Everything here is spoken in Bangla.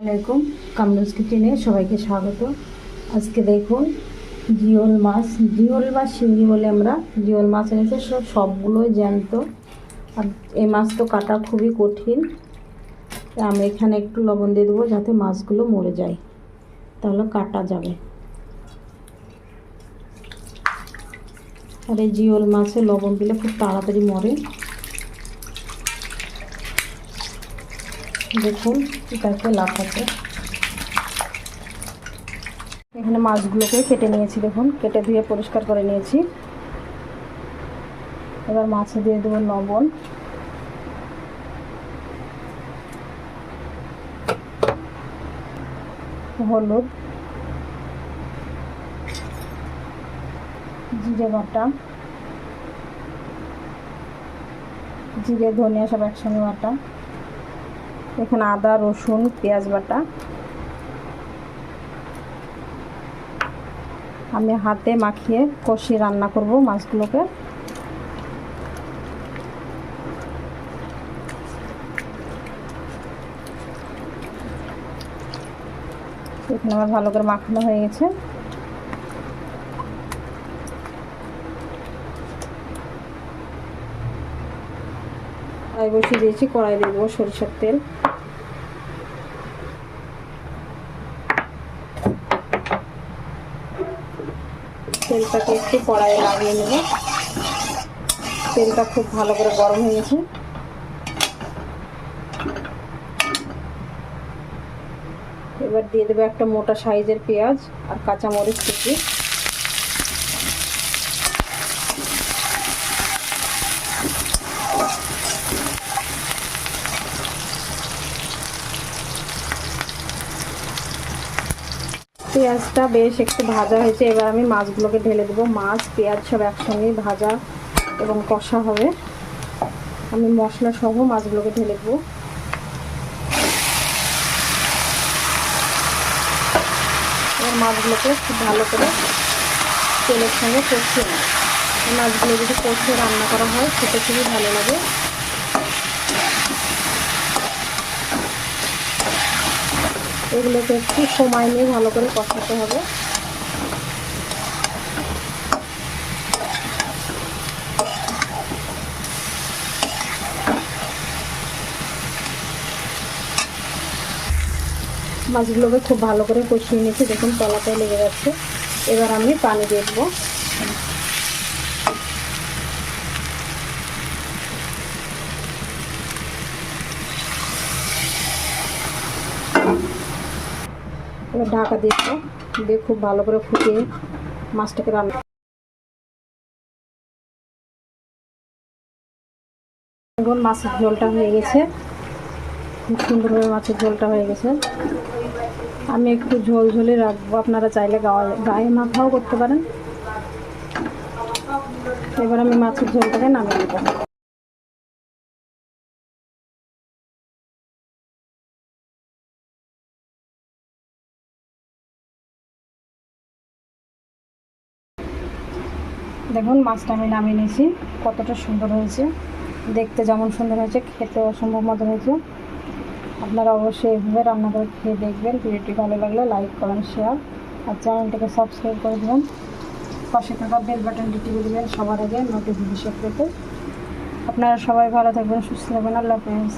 আলাইকুম। কামরুজ কিচেনে সবাইকে স্বাগত। আজকে দেখুন, জিওল মাছ। জিওল বা শিঙ্গি বলে আমরা জিওল মাছ এনেছে, সব সবগুলোই জ্যান্ত। আর এই মাছ তো কাটা খুবই কঠিন। আমি এখানে একটু লবণ দিয়ে দেবো যাতে মাছগুলো মরে যায়। তাহলে কাটা যাবে। আর এই জিওল মাছে লবণ দিলে খুব তাড়াতাড়ি মরে। দেখুন এটাকে লাফাতে। এখানে মাছগুলোকে কেটে নিয়েছি, দেখুন। কেটে ধুয়ে পরিষ্কার করে নিয়েছি। এবার মাছে দিয়ে দেবো লবণ। হলুদ। জিরে বাটা। জিরে, ধনিয়া সব একসঙ্গে বাটা। এখানে আদা, রসুন, পেঁয়াজ বাটা। আমি হাতে মাখিয়ে কষিয়ে রান্না করব মাছগুলোকে। এখানে আমার ভালো করে মাখানো হয়ে গেছে। কড়াই বসিয়ে দিয়েছি, কড়াই দিয়ে দেবো সরিষার তেল। তেলটাকে একটু কড়াইয়ে লাগিয়ে নেব। তেলটা খুব ভালো করে গরম হয়ে গেছে। এবার দিয়ে দেবো একটা মোটা সাইজের পেঁয়াজ আর কাঁচামরিচ কুচি। পেঁয়াজটা বেশ একটু ভাজা হয়েছে। এবার আমি মাছগুলোকে ঢেলে দেবো। মাছ, পেঁয়াজ সব একসঙ্গেই ভাজা এবং কষা হবে। আমি মশলা সহ মাছগুলোকে ঢেলে দেবো। এবার মাছগুলোকে খুব ভালো করে তেলের সঙ্গে কষিয়ে মাছগুলো যদি কষিয়ে রান্না করা হয়, খেতে খুবই ভালো লাগে। এগুলোকে একটু সময় নিয়ে ভালো করে কষাতে হবে। মাছগুলোকে খুব ভালো করে কষিয়ে নিয়েছি। দেখুন তলাটায় লেগে যাচ্ছে এবার আমি পানি দিয়ে দেবো। এবার ঢাকা দিয়ে দিয়ে খুব ভালো করে ফুটিয়ে মাছটাকে রান্না দেখুন, মাছের ঝোলটা হয়ে গেছে। খুব সুন্দরভাবে মাছের ঝোলটা হয়ে গেছে। আমি একটু ঝোল ঝোলে রাখব, আপনারা চাইলে গায়ে মাথাও করতে পারেন। এবার আমি মাছের ঝোলটাকে নামিয়ে দেবো দেখুন, মাছটা আমি নামিয়ে নিয়েছি। কতটা সুন্দর হয়েছে। দেখতে যেমন সুন্দর হয়েছে খেতে অসম্ভব মতো হয়েছে। আপনারা অবশ্যই এভাবে রান্না করে খেয়ে দেখবেন। ভিডিওটি ভালো লাগলে লাইক করেন শেয়ার আর চ্যানেলটিকে সাবস্ক্রাইব করে দেবেন। পাশে থাকা বেল বাটনটি টিপে দেবেন। সবার আগে নোটিফিকেশন পেতে। আপনারা সবাই ভালো থাকবেন, সুস্থ থাকবেন। আল্লাহ হাফেজ।